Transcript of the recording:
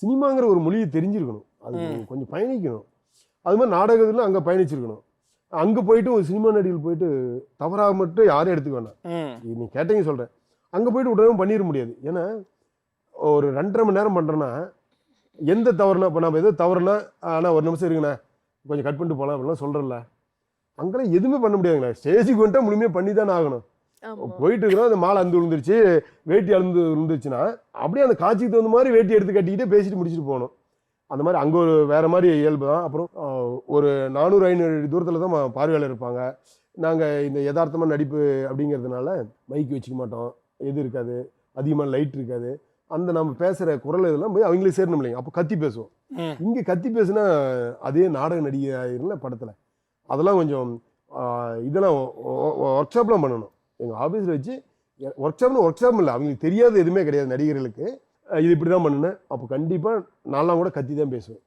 சினிமாங்கிற ஒரு மொழியை தெரிஞ்சிருக்கணும். அது. கொஞ்சம் பயணிக்கணும். அது மாதிரி நாடகத்தில் அங்கே பயணிச்சிருக்கணும். அங்கே போயிட்டு ஒரு சினிமா நடிகள் போயிட்டு தவறாக மட்டும் யாரும் எடுத்துக்க வேண்டாம் நீ கேட்டீங்க சொல்கிறேன் அங்கே போயிட்டு உடனே பண்ணிட முடியாது. ஏன்னா ஒரு ரெண்டரை மணி நேரம் பண்ணுறேன்னா எந்த தவறுனா இப்போ நம்ம எதோ தவறுனா ஆனால் ஒரு நிமிஷம் இருக்குண்ணே கொஞ்சம் கட் பண்ணிட்டு போகலாம் அப்படிலாம் சொல்கிறேன்ல அங்கெல்லாம் எதுவுமே பண்ண முடியாதுங்களே ஸ்டேஜுக்கு வந்துட்டா முழுமையாக பண்ணி தானே ஆகணும். போயிட்டு இருக்கிறோம் அந்த மாலை அந்து விழுந்துருச்சு வேட்டி அழுந்து விழுந்துருச்சுன்னா அப்படியே அந்த காட்சிக்கு தகுந்த மாதிரி வேட்டி எடுத்து கட்டிக்கிட்டே பேசிட்டு முடிச்சுட்டு போகணும். அந்த மாதிரி அங்கே ஒரு வேற மாதிரி இயல்பு தான். அப்புறம் ஒரு நானூறு ஐநூறு அடி தூரத்தில் தான் பார்வையாளர் இருப்பாங்க. நாங்கள் இந்த யதார்த்தமாக நடிப்பு அப்படிங்கிறதுனால மைக் வச்சுக்க மாட்டோம். எது இருக்காது. அதிகமாக லைட் இருக்காது. அந்த நம்ம பேசுகிற குரல் இதெல்லாம் போய் அவங்களுக்கு சேரணும் இல்லைங்க. அப்போ கத்தி பேசுவோம். இங்கே கத்தி பேசுனா அதே நாடக நடிகை படத்தில். அதெல்லாம் கொஞ்சம் இதெல்லாம் ஒர்க் ஷாப்லாம் பண்ணணும். எங்கள் ஆஃபீஸில் வச்சு ஒர்க் ஷாப்னு ஒர்க் ஷாப் இல்லை. அவங்களுக்கு தெரியாத எதுவுமே கிடையாது நடிகர்களுக்கு. இது இப்படி தான் பண்ணணும் அப்போ கண்டிப்பாக நான்லாம் கூட கத்தி தான் பேசுவேன்.